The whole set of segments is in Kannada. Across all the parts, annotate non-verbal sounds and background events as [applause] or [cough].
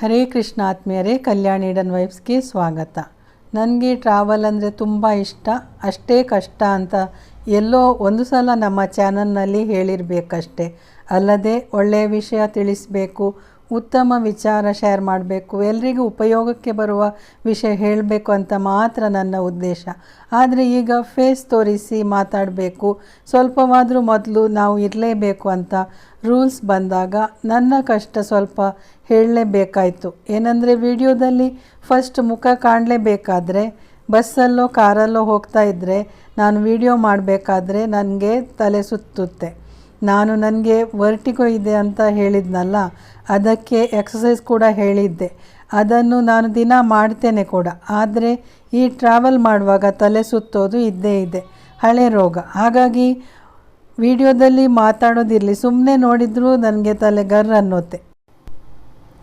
ಹರೇ ಕೃಷ್ಣ ಆತ್ಮೀಯರೇ, ಕಲ್ಯಾಣಿ ಈಡನ್ ವೈಫ್ಸ್ಗೆ ಸ್ವಾಗತ. ನನಗೆ ಟ್ರಾವೆಲ್ ಅಂದರೆ ತುಂಬ ಇಷ್ಟ. ಅಷ್ಟೇ ಕಷ್ಟ ಅಂತ ಎಲ್ಲೋ ಒಂದು ಸಲ ನಮ್ಮ ಚಾನಲ್ನಲ್ಲಿ ಹೇಳಿರಬೇಕಷ್ಟೆ. ಅಲ್ಲದೆ ಒಳ್ಳೆಯ ವಿಷಯ ತಿಳಿಸಬೇಕು ಉತ್ತಮ ವಿಚಾರ ಶೇರ್ ಮಾಡಬೇಕು, ಎಲ್ರಿಗೂ ಉಪಯೋಗಕ್ಕೆ ಬರುವ ವಿಷಯ ಹೇಳಬೇಕು ಅಂತ ಮಾತ್ರ ನನ್ನ ಉದ್ದೇಶ. ಆದರೆ ಈಗ ಫೇಸ್ ತೋರಿಸಿ ಮಾತಾಡಬೇಕು, ಸ್ವಲ್ಪವಾದರೂ ಮೊದಲು ನಾವು ಇರಲೇಬೇಕು ಅಂತ ರೂಲ್ಸ್ ಬಂದಾಗ ನನ್ನ ಕಷ್ಟ ಸ್ವಲ್ಪ ಹೇಳಲೇಬೇಕಾಯಿತು. ಏನಂದರೆ ವಿಡಿಯೋದಲ್ಲಿ ಫಸ್ಟ್ ಮುಖ ಕಾಣಲೇಬೇಕಾದ್ರೆ, ಬಸ್ಸಲ್ಲೋ, ಕಾರಲ್ಲೋ ಹೋಗ್ತಾ ಇದ್ದರೆ ನಾನು ವಿಡಿಯೋ ಮಾಡಬೇಕಾದ್ರೆ ನನಗೆ ತಲೆ ಸುತ್ತುತ್ತೆ. ನಾನು ನನಗೆ ವರ್ಟಿಗೋ ಇದೆ ಅಂತ ಹೇಳಿದ್ನಲ್ಲ, ಅದಕ್ಕೆ ಎಕ್ಸಸೈಸ್ ಕೂಡ ಹೇಳಿದ್ದೆ. ಅದನ್ನು ನಾನು ದಿನ ಮಾಡ್ತೇನೆ ಕೂಡ. ಆದರೆ ಈ ಟ್ರಾವೆಲ್ ಮಾಡುವಾಗ ತಲೆ ಸುತ್ತೋದು ಇದ್ದೇ ಇದೆ, ಹಳೆ ರೋಗ. ಹಾಗಾಗಿ ವಿಡಿಯೋದಲ್ಲಿ ಮಾತಾಡೋದಿರಲಿ ಸುಮ್ಮನೆ ನೋಡಿದರೂ ನನಗೆ ತಲೆ ಗರ್ ಅನ್ನೋತ್ತೆ.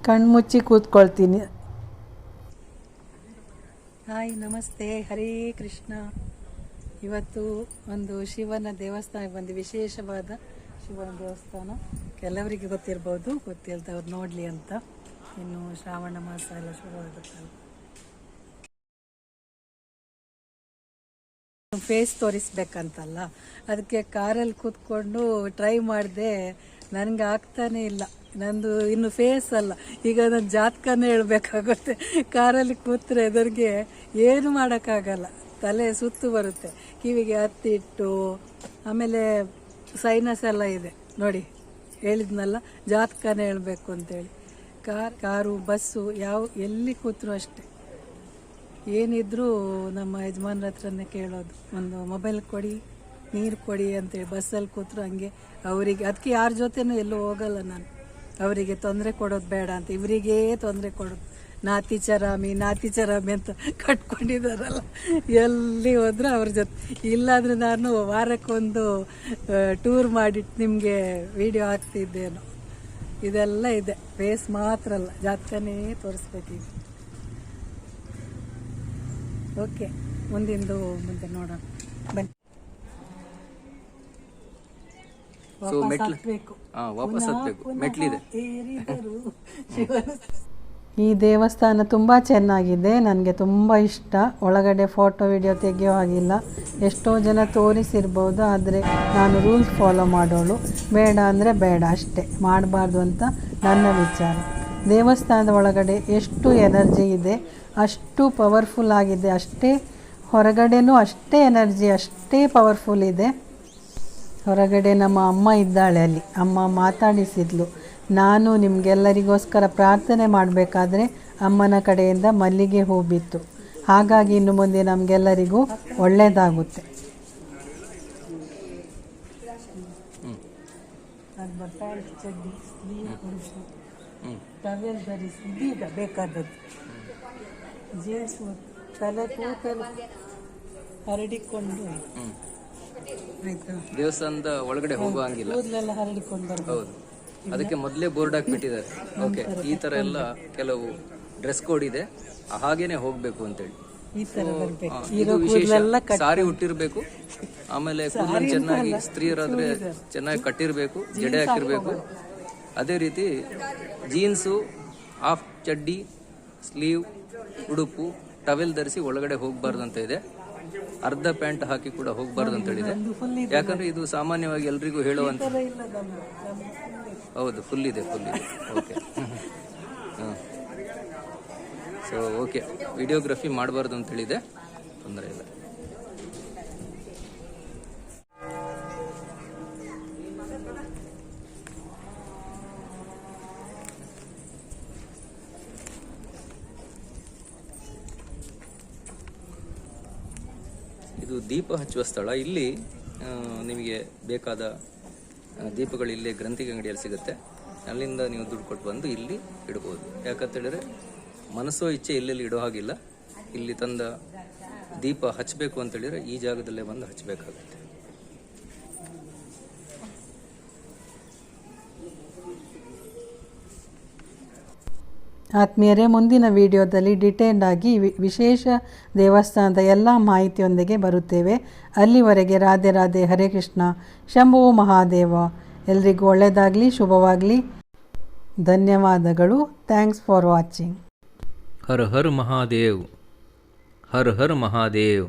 ಕಣ್ಮುಚ್ಚಿ ಕೂತ್ಕೊಳ್ತೀನಿ. ಹಾಯ್, ನಮಸ್ತೆ. ಹರೇ ಕೃಷ್ಣ. ಇವತ್ತು ಒಂದು ಶಿವನ ದೇವಸ್ಥಾನಕ್ಕೆ ಬಂದು ವಿಶೇಷವಾದ ಶಿವನ ದೇವಸ್ಥಾನ. ಕೆಲವರಿಗೆ ಗೊತ್ತಿರ್ಬೋದು, ಗೊತ್ತಿಲ್ದವ್ರು ನೋಡಲಿ ಅಂತ. ಇನ್ನು ಶ್ರಾವಣ ಮಾಸ ಎಲ್ಲ ಶುರುವಾಗುತ್ತಲ್ಲ. ಫೇಸ್ ತೋರಿಸ್ಬೇಕಂತಲ್ಲ. ಅದಕ್ಕೆ ಕಾರಲ್ಲಿ ಕೂತ್ಕೊಂಡು ಟ್ರೈ ಮಾಡಿದೆ ನನಗೆ ಆಗ್ತಾನೆ ಇಲ್ಲ. ನಂದು ಇನ್ನು ಫೇಸ್ ಅಲ್ಲ. ಈಗ ನನ್ನ ಜಾತಕನೇ ಹೇಳಬೇಕಾಗುತ್ತೆ. ಕಾರಲ್ಲಿ ಕೂತ್ರೆ ಎದುರಿಗೆ ಏನು ಮಾಡೋಕ್ಕಾಗಲ್ಲ. ತಲೆ ಸುತ್ತು ಬರುತ್ತೆ. ಕಿವಿಗೆ ಹತ್ತಿಟ್ಟು, ಆಮೇಲೆ ಸೈನಸ್ ಎಲ್ಲ ಇದೆ. ನೋಡಿ, ಹೇಳಿದ್ನಲ್ಲ, ಜಾತಕನೇ ಹೇಳಬೇಕು ಅಂತೇಳಿ. ಕಾರ್, ಕಾರು, ಬಸ್ಸು, ಯಾವ, ಎಲ್ಲಿ ಕೂತ್ರು ಅಷ್ಟೆ. ಏನಿದ್ರೂ ನಮ್ಮ ಯಜಮಾನ್ರ ಹತ್ರನೇ ಕೇಳೋದು. ಒಂದು ಮೊಬೈಲ್ ಕೊಡಿ, ನೀರು ಕೊಡಿ ಅಂತೇಳಿ ಬಸ್ಸಲ್ಲಿ ಕೂತ್ರು ಹಂಗೆ ಅವರಿಗೆ ಅದಕ್ಕೆ ಯಾರ ಜೊತೆನೂ ಎಲ್ಲೂ ಹೋಗಲ್ಲ ನಾನು. ಅವರಿಗೆ ತೊಂದರೆ ಕೊಡೋದು ಬೇಡ ಅಂತ, ಇವರಿಗೇ ತೊಂದರೆ ಕೊಡೋದು. ನಾತಿ ಚರಾಮಿ ನಾತಿ ಚರಾಮಿ ಅಂತ ಕಟ್ಕೊಂಡಿದ್ದಾರಲ್ಲ ಎಲ್ಲಿ ಹೋದ್ರೂ ಅವ್ರ ಜೊತೆ. ಇಲ್ಲಾಂದ್ರೆ ನಾನು ವಾರಕ್ಕೊಂದು ಟೂರ್ ಮಾಡಿಟ್ಟು ನಿಮಗೆ ವಿಡಿಯೋ ಹಾಕ್ತಿದ್ದೇನು. ಇದೆಲ್ಲ ಇದೆ. ಫೇಸ್ ಮಾತ್ರ ಅಲ್ಲ. ಜಾತಕನೇ ತೋರಿಸ್ಬೇಕೀಗ. ಓಕೆ ಮುಂದಿಂದು ಮುಂದೆ ನೋಡೋಣ. ಬನ್ನಿ. ವಾಪಸ್ ಮೆಟ್ಲು ಹತ್ಬೇಕು. ಹಾ ವಾಪಸ್ ಪುನಃ ಹತ್ಬೇಕು ಮೆಟ್ಲಿದೆ. ಏರಿದರು [laughs] ಶಿವನ ಈ ದೇವಸ್ಥಾನ ತುಂಬ ಚೆನ್ನಾಗಿದೆ, ನನಗೆ ತುಂಬ ಇಷ್ಟ. ಒಳಗಡೆ ಫೋಟೋ ವಿಡಿಯೋ ತೆಗೆಯೋ ಹಾಗಿಲ್ಲ. ಎಷ್ಟೋ ಜನ ತೋರಿಸಿರ್ಬೋದು, ಆದರೆ ನಾನು ರೂಲ್ಸ್ ಫಾಲೋ ಮಾಡೋಳು. ಬೇಡ ಅಂದರೆ ಬೇಡ ಅಷ್ಟೇ. ಮಾಡಬಾರ್ದು ಅಂತ ನನ್ನ ವಿಚಾರ. ದೇವಸ್ಥಾನದ ಒಳಗಡೆ ಎಷ್ಟು ಎನರ್ಜಿ ಇದೆ, ಅಷ್ಟು ಪವರ್ಫುಲ್ ಆಗಿದೆ, ಅಷ್ಟೇ ಹೊರಗಡೆನೂ ಅಷ್ಟೇ ಎನರ್ಜಿ ಅಷ್ಟೇ ಪವರ್ಫುಲ್ ಇದೆ. ಹೊರಗಡೆ ನಮ್ಮ ಅಮ್ಮ ಇದ್ದಾಳೆ ಅಲ್ಲಿ. ಅಮ್ಮ ಮಾತಾಡಿಸಿದ್ಲು. ನಾನು ನಿಮಗೆಲ್ಲರಿಗೋಸ್ಕರ ಪ್ರಾರ್ಥನೆ ಮಾಡಬೇಕಾದ್ರೆ ಅಮ್ಮನ ಕಡೆಯಿಂದ ಮಲ್ಲಿಗೆ ಹೂ ಬಿತ್ತು. ಹಾಗಾಗಿ ಇನ್ನು ಮುಂದೆ ನಮಗೆಲ್ಲರಿಗೂ ಒಳ್ಳೆಯದಾಗುತ್ತೆ ಬೇಕಾದದ್ದು. ಜೀನ್ಸ್ ತಲೆ ಕೂದಲು ಹರಡಿಕೊಂಡು ದೇವಸ್ಥಾನದ ಒಳಗಡೆ ಹೋಗುವಂಗಿಲ್ಲ. ಕೂದಲೆಲ್ಲ ಹರಡಿಕೊಂಡು ಬರ್ಬೋದು ಹೌದು. ಅದಕ್ಕೆ ಮೊದಲೇ ಬೋರ್ಡ್ ಹಾಕಿಬಿಟ್ಟಿದ್ದಾರೆ. ಓಕೆ ಈ ತರ ಎಲ್ಲ ಕೆಲವು ಡ್ರೆಸ್ ಕೋಡ್ ಇದೆ. ಹಾಗೇನೆ ಹೋಗ್ಬೇಕು ಅಂತೇಳಿ. ಈ ಥರ ಬರಬೇಕು. ಇದು ವಿಶೇಷ. ಸಾರಿ ಹುಟ್ಟಿರ್ಬೇಕು ಆಮೇಲೆ ಕೂದಲು ಚೆನ್ನಾಗಿ ಸ್ತ್ರೀಯರಾದ್ರೆ ಚೆನ್ನಾಗಿ ಕಟ್ಟಿರ್ಬೇಕು ಜಡೆ ಹಾಕಿರ್ಬೇಕು. ಅದೇ ರೀತಿ ಜೀನ್ಸು ಹಾಫ್ ಚಡ್ಡಿ ಸ್ಲೀವ್ ಉಡುಪು ಟವೆಲ್ ಧರಿಸಿ ಒಳಗಡೆ ಹೋಗ್ಬಾರ್ದು ಅಂತ ಇದೆ. ಅರ್ಧ ಪ್ಯಾಂಟ್ ಹಾಕಿ ಕೂಡ ಹೋಗ್ಬಾರ್ದು ಅಂತ ಹೇಳಿದೆ ಯಾಕಂದ್ರೆ ಇದು ಸಾಮಾನ್ಯವಾಗಿ ಎಲ್ರಿಗೂ ಹೇಳುವಂತ ಹೌದು ಫುಲ್ ಇದೆ ಫುಲ್ ಇದೆ. ಓಕೆ ಹಾಂ. ಸೊ ಓಕೆ ವಿಡಿಯೋಗ್ರಫಿ ಮಾಡಬಾರ್ದು ಅಂತ ಹೇಳಿದೆ. ತೊಂದರೆ ಇಲ್ಲ. ಇದು ದೀಪ ಹಚ್ಚುವ ಸ್ಥಳ. ಇಲ್ಲಿ ನಿಮಗೆ ಬೇಕಾದ ದೀಪಗಳು ಇಲ್ಲಿ ಗ್ರಂಥಿಗೆ ಅಂಗಡಿಯಲ್ಲಿ ಸಿಗುತ್ತೆ. ಅಲ್ಲಿಂದ ನೀವು ದುಡ್ಡು ಕೊಟ್ಟು ಬಂದು ಇಲ್ಲಿ ಇಡ್ಬೋದು ಯಾಕಂತ ಹೇಳಿದ್ರೆ ಮನಸ್ಸೋ ಇಚ್ಛೆ ಎಲ್ಲೆಲ್ಲಿ ಇಡೋ ಹಾಗಿಲ್ಲ. ಇಲ್ಲಿ ತಂದ ದೀಪ ಹಚ್ಚಬೇಕು ಅಂತ ಹೇಳಿದ್ರೆ ಈ ಜಾಗದಲ್ಲೇ ಬಂದು ಹಚ್ಚಬೇಕಾಗುತ್ತೆ ಆತ್ಮೀಯರೇ, ಮುಂದಿನ ವಿಡಿಯೋದಲ್ಲಿ ಡಿಟೇಲ್ಡ್ ಆಗಿ ವಿಶೇಷ ದೇವಸ್ಥಾನದ ಎಲ್ಲ ಮಾಹಿತಿಯೊಂದಿಗೆ ಬರುತ್ತೇವೆ. ಅಲ್ಲಿವರೆಗೆ ರಾಧೆ ರಾಧೆ, ಹರೇ ಕೃಷ್ಣ, ಶಂಭು ಮಹಾದೇವ. ಎಲ್ರಿಗೂ ಒಳ್ಳೆಯದಾಗಲಿ, ಶುಭವಾಗಲಿ. ಧನ್ಯವಾದಗಳು. Thanks for watching Har Har Mahadev. Har Har Mahadev.